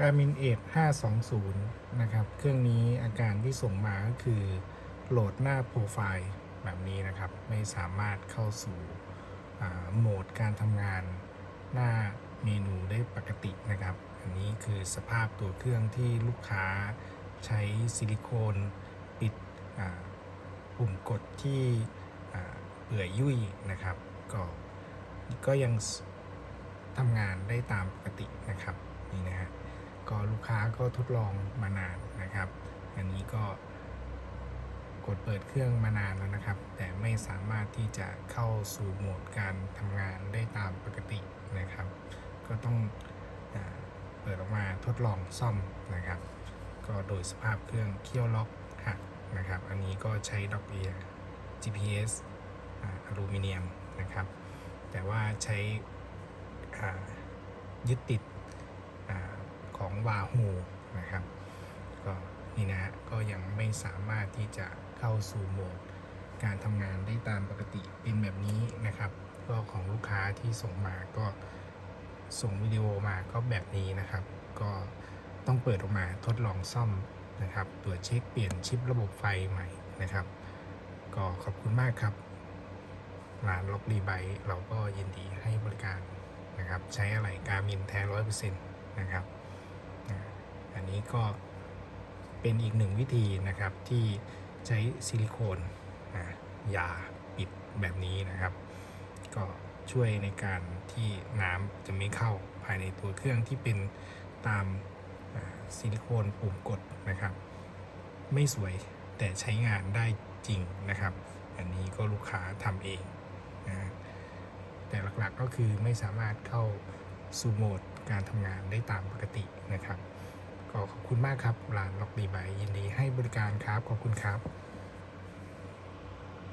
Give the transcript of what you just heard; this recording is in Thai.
Garmin Edge 520 นะครับ เครื่องนี้อาการที่ส่งมาก็คือโหลดหน้าโปรไฟล์แบบนี้นะครับ ไม่สามารถเข้าสู่โหมดการทำงานหน้าเมนูได้ปกตินะครับ อันนี้คือสภาพตัวเครื่องที่ลูกค้าใช้ซิลิโคนปิดปุ่มกดที่เปื่อยยุ่ยนะครับ ก็ก็ยังทำงานได้ตามปกตินะครับนี่นะฮะ ก็ลูกค้าก็ทดลองมานานนะครับ อันนี้ก็กดเปิดเครื่องมานานแล้วนะครับ แต่ไม่สามารถที่จะเข้าสู่โหมดการทำงานได้ตามปกตินะครับ ก็ต้องอเปิดออกมาทดลองซ่อมนะครับ ก็โดยสภาพเครื่องเคี่ยวล็อกหักนะครับ อันนี้ก็ใช้ดอกเบีย GPS ออลูมิเนียมนะครับ แต่ว่าใช้ยึดติด อาของวาฮูนะครับก็นี่นะฮะก็ยังไม่สามารถที่จะเข้าสู่โหมดการทำงานได้ตามปกติเป็นแบบนี้นะครับ ก็ของลูกค้าที่ส่งมาก็ส่งวิดีโอมาก็แบบนี้นะครับ ก็ต้องเปิดออกมาทดลองซ่อมนะครับตรวจเช็คเปลี่ยนชิประบบไฟใหม่นะครับ ก็ขอบคุณมากครับร้านล็อกรีไบเราก็ยินดีให้บริการนะครับ ใช้อะไรการมินแท้ร้อยเปอร์เซ็นต์นะครับ อันนี้ก็เป็นอีกหนึ่งวิธีนะครับที่ใช้ซิลิโคนยาปิดแบบนี้นะครับ ก็ช่วยในการที่น้ำจะไม่เข้าภายในตัวเครื่องที่เป็นตามซิลิโคนปุ่มกดนะครับ ไม่สวยแต่ใช้งานได้จริงนะครับ อันนี้ก็ลูกค้าทำเองนะฮะแต่หลักๆก็คือไม่สามารถเข้าสู่โหมดการทำงานได้ตามปกตินะครับ ก็ขอบ คุณมากครับร้านล็อกดีไบยินดีให้บริการครับ ขอบคุณครับ